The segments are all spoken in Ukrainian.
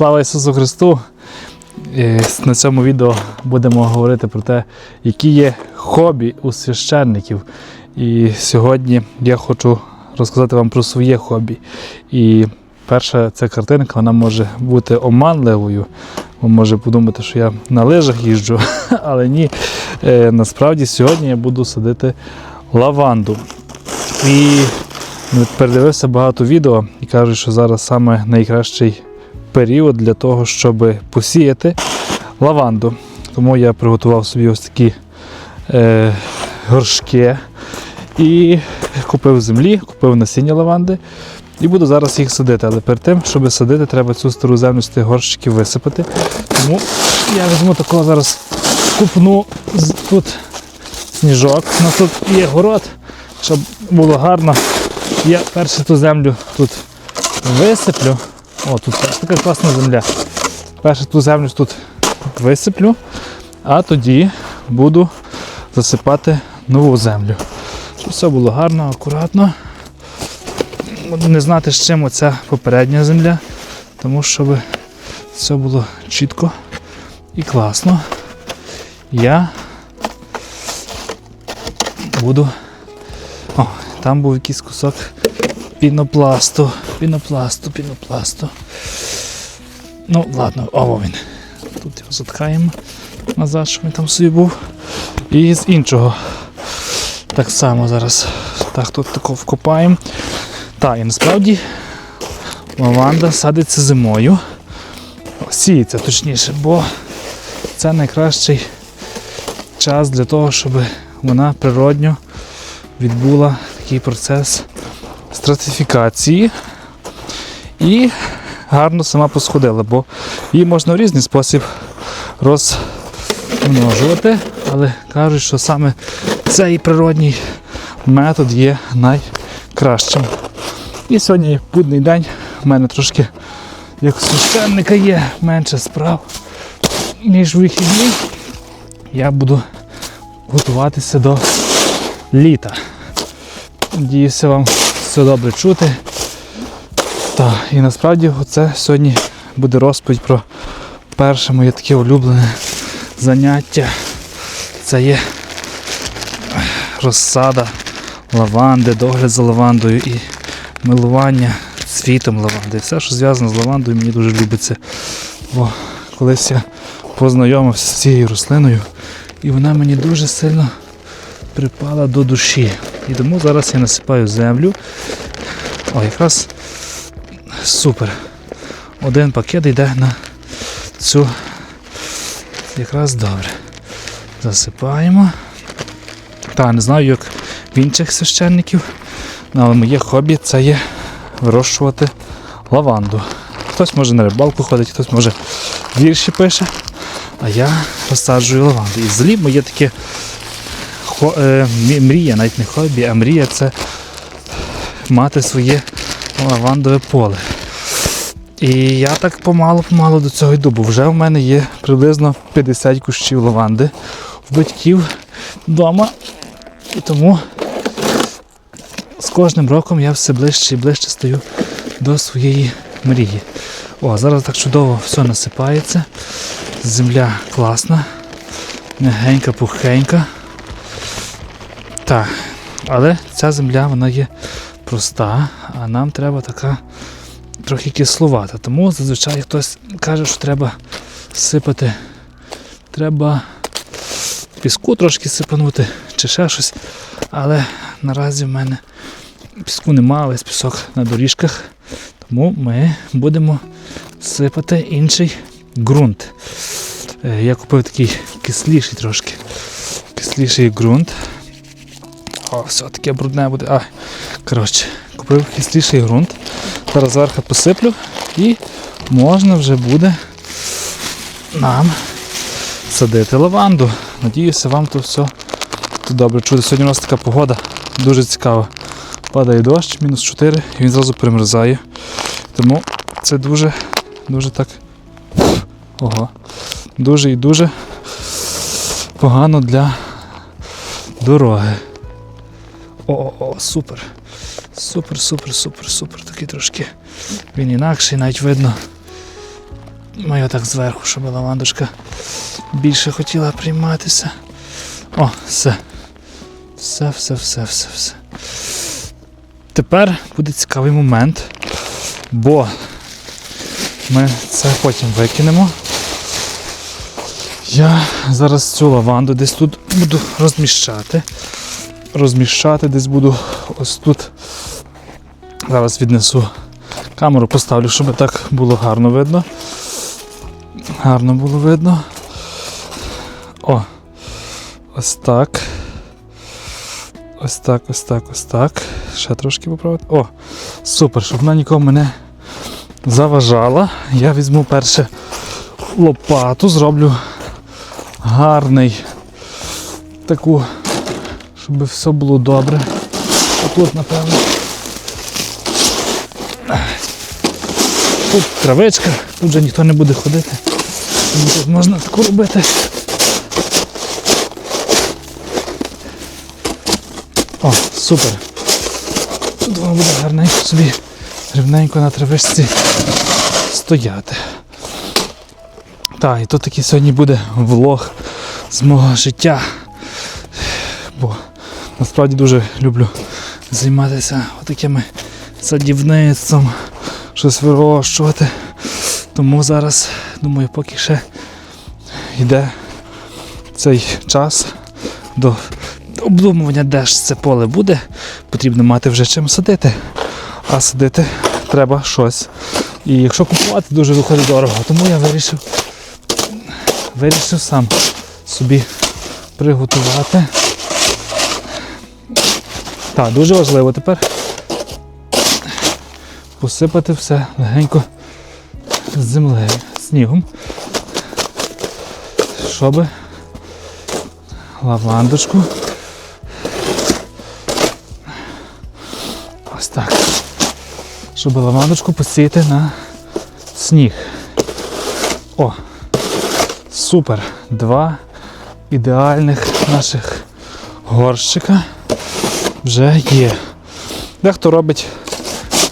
Слава Ісусу Христу! І На цьому відео будемо говорити про те, які є хобі у священників. І сьогодні я хочу розказати вам про своє хобі. І перша ця картинка вона може бути оманливою. Ви може подумати, що я на лижах їжджу, але ні. Е, насправді сьогодні я буду садити лаванду. І передивився багато відео і кажуть, що зараз саме найкращий період для того, щоб посіяти лаванду. Тому я приготував собі ось такі е, горшки і купив землі, купив насіння лаванди і буду зараз їх садити. Але перед тим, щоб садити, треба цю стару землю з тих горщиків висипати. Тому я візьму такого зараз купну тут сніжок. У нас тут є город, щоб було гарно. Я перше ту землю тут висиплю. О, тут така класна земля. Перше ту землю тут висиплю, а тоді буду засипати нову землю. Щоб все було гарно, акуратно. Буду Не знати, з чим оця попередня земля, тому щоб все було чітко і класно. Я буду. О, там був якийсь кусок пінопласту, пінопласту, пінопласту. Ну, ладно, о, він. Тут його заткаємо назад, щоб він там собі був. І з іншого. Так само зараз. Так, тут тако вкопаємо. Так, і насправді лаванда садиться зимою. Сіється точніше, бо це найкращий час для того, щоб вона природньо відбула такий процес стратифікації і гарно сама посходила, бо її можна в різний спосіб розмножувати, але кажуть, що саме цей природній метод є найкращим. І сьогодні будний день у мене трошки як священника є менше справ, ніж вихідні. Я буду готуватися до літа. Надіюся, вам все добре чути. Так, і насправді це сьогодні буде розповідь про перше моє таке улюблене заняття. Це є розсада лаванди, догляд за лавандою і милування цвітом лаванди. Все, що зв'язано з лавандою, мені дуже любиться. Бо колись я познайомився з цією рослиною, і вона мені дуже сильно припала до душі. І тому зараз я насипаю землю. О, якраз супер. Один пакет йде на цю. Якраз добре. Засипаємо. Та, не знаю, як в інших священників, але моє хобі це є вирощувати лаванду. Хтось може на рибалку ходить, хтось може вірші пише, а я розсаджую лаванду. І взагалі моє таке хо, е, мрія, навіть не хобі, а мрія це мати своє лавандове поле. І я так помалу-помалу до цього йду, бо вже в мене є приблизно 50 кущів лаванди в батьків вдома. І тому з кожним роком я все ближче і ближче стаю до своєї мрії. О, зараз так чудово все насипається. Земля класна, м'ягенька, пухенька. Так, але ця земля вона є проста, а нам треба така трохи кислувата. Тому зазвичай хтось каже, що треба сипати, треба піску трошки сипанути чи ще щось. Але наразі в мене піску немає, весь пісок на доріжках. Тому ми будемо сипати інший ґрунт. Е, Я купив такий кисліший трошки. Кисліший ґрунт. О, все таке брудне буде. А, коротше, купив кисліший ґрунт. Зараз зверху посиплю і можна вже буде нам садити лаванду. Надіюся, вам тут все тут добре чути. Сьогодні у нас така погода дуже цікава. Падає дощ, мінус 4, і він зразу примерзає. Тому це дуже, дуже так. Ого. Дуже і дуже погано для дороги. О, о, о, супер. Супер, супер, супер, супер. Такий трошки. Він інакший, навіть видно. Моя так зверху, щоб лавандушка більше хотіла прийматися. О, все. Все, все, все, все, все. Тепер буде цікавий момент, бо ми це потім викинемо. Я зараз цю лаванду десь тут буду розміщати. Розміщати десь буду ось тут. Зараз віднесу камеру, поставлю, щоб так було гарно видно. Гарно було видно. О, ось так. Ось так, ось так, ось так. Ще трошки поправити. О, супер, щоб вона нікому не заважала. Я візьму перше лопату, зроблю гарний таку, щоб все було добре. А тут, напевно. Тут травичка, тут вже ніхто не буде ходити. Тут можна таку робити. О, супер. Тут воно буде гарненько собі рівненько на травичці стояти. Так, і тут такий сьогодні буде влог з мого життя. Насправді дуже люблю займатися отакими садівництвом, щось вирощувати. Тому зараз, думаю, поки ще йде цей час до обдумування, де ж це поле буде, потрібно мати вже чим садити. А садити треба щось. І якщо купувати, дуже виходить дорого. Тому я вирішив, вирішив сам собі приготувати. Так, дуже важливо тепер посипати все легенько з землею, снігом, щоб лавандочку. Ось так. Щоб лавандочку посіяти на сніг. О! Супер! Два ідеальних наших горщика вже є. Дехто робить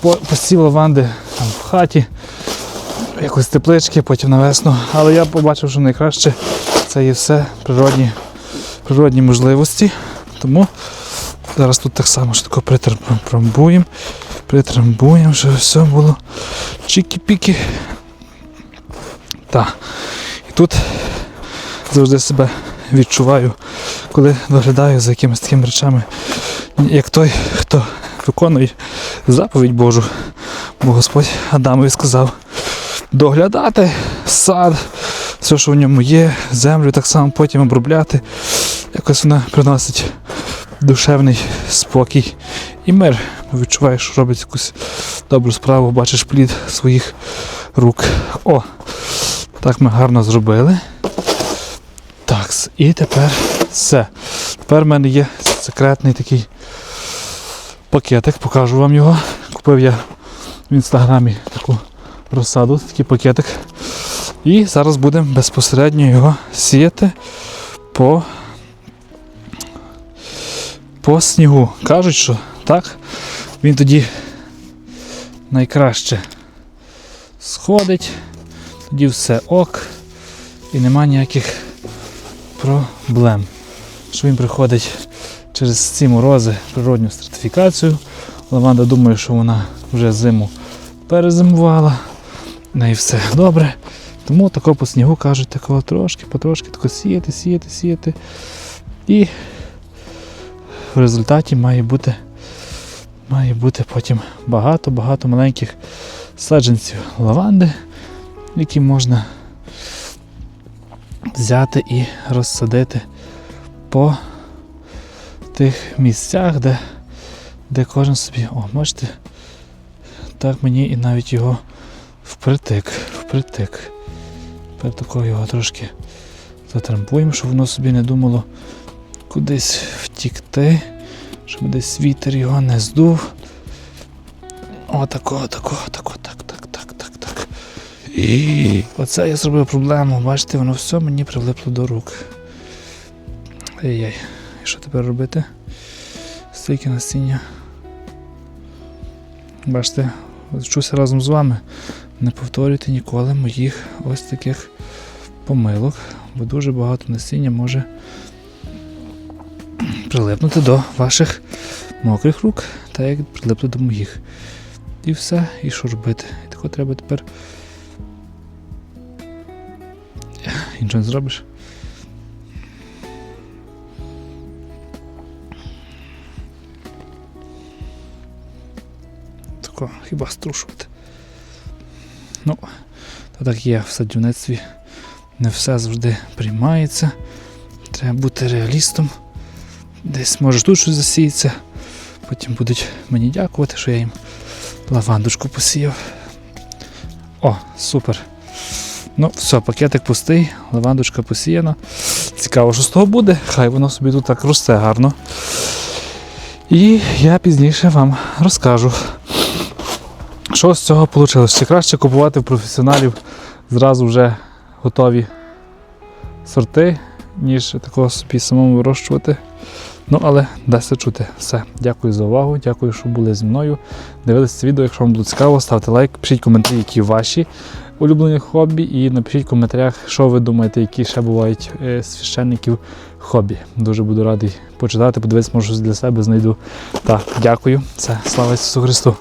по- посів лаванди там, в хаті, якось теплички, потім на весну. Але я побачив, що найкраще це є все природні, природні можливості. Тому зараз тут так само що тако притрамбуємо, притрамбуємо, щоб все було чікі-піки. Так. І тут завжди себе відчуваю, коли доглядаю за якимись такими речами, як той, хто виконує заповідь Божу. Бо Господь Адамові сказав доглядати сад, все, що в ньому є, землю так само потім обробляти. Якось вона приносить душевний спокій і мир. Відчуваєш, що робить якусь добру справу, бачиш плід своїх рук. О! Так ми гарно зробили. Так, і тепер все. Тепер в мене є секретний такий пакетик, покажу вам його. Купив я в інстаграмі таку розсаду, такий пакетик. І зараз будемо безпосередньо його сіяти по, по снігу. Кажуть, що так, він тоді найкраще сходить, тоді все ок і нема ніяких проблем. Що він приходить через ці морози природню стратифікацію. Лаванда думає, що вона вже зиму перезимувала. Неї все добре. Тому тако по снігу кажуть, такого трошки, потрошки, тако сіяти, сіяти, сіяти. І в результаті має бути, має бути потім багато-багато маленьких саджанців лаванди, які можна взяти і розсадити по тих місцях, де, де кожен собі. О, можете, так мені і навіть його впритик, впритик. Тепер такого його трошки затрампуємо, щоб воно собі не думало кудись втікти, щоб десь вітер його не здув. Отако, отако, отако, І оце я зробив проблему. Бачите, воно все мені прилипло до рук. Ай-яй. І що тепер робити? Стільки насіння. Бачите, вчуся разом з вами. не повторюйте ніколи моїх ось таких помилок, бо дуже багато насіння може прилипнути до ваших мокрих рук, так як прилипли до моїх. І все, і що робити? І тако треба тепер. Нічого не зробиш. Тако, хіба струшувати. Ну, то так є в садівництві. Не все завжди приймається. Треба бути реалістом. Десь може тут щось засіється. Потім будуть мені дякувати, що я їм лавандушку посіяв. О, супер. Ну, все, пакетик пустий, лавандушка посіяна. Цікаво, що з того буде. Хай воно собі тут так росте гарно. І я пізніше вам розкажу, що з цього вийшло. Чи краще купувати в професіоналів зразу вже готові сорти, ніж такого собі самому вирощувати. Ну, але дасться чути. Все. Дякую за увагу, дякую, що були зі мною. Дивилися це відео. Якщо вам було цікаво, ставте лайк, пишіть коментарі, які ваші улюблені хобі, і напишіть в коментарях, що ви думаєте, які ще бувають е, священників хобі. Дуже буду радий почитати, подивитися, може щось для себе знайду. Так, дякую. Це слава Ісусу Христу!